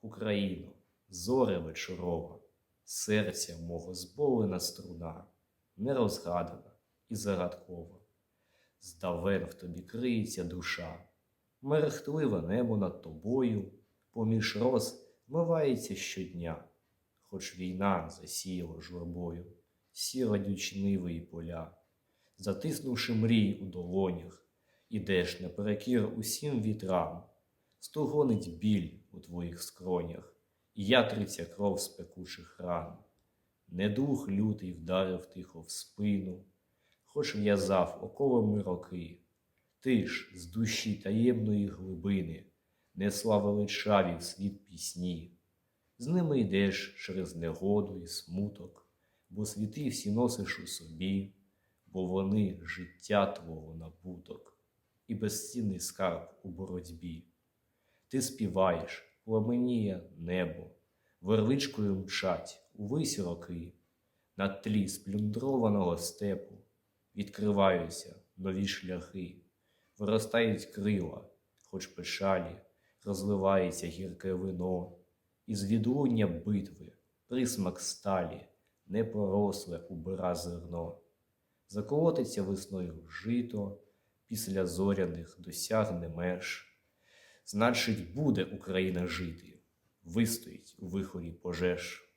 Україно, зоре вечорова, серця мого зболена струна, нерозгадана і загадкова. Здавен в тобі криється душа, мерехтливе небо над тобою, поміж роз вмивається щодня, хоч війна засіяла журбою, всі радючі ниви і поля, затиснувши мрій у долонях, ідеш наперекір усім вітрам, стугонить біль у твоїх скронях, і ятриться кров з пекучих ран. Недух лютий вдарив тихо в спину, хоч в'язав оковами роки, ти ж з душі таємної глибини несла величаві світ пісні. З ними йдеш через негоду і смуток, бо світи всі носиш у собі, бо вони життя твого набуток і безцінний скарб у боротьбі. Ти співаєш, пламеніє небо, верличкою мчать увись роки, на тлі сплюндрованого степу відкриваються нові шляхи, виростають крила, хоч печалі, розливається гірке вино, із відлуння битви, присмак сталі, не поросле убира зерно, заколотиться весною жито, після зоряних досягне меж. Значить, буде Україна жити, вистоїть у вихорі пожеж.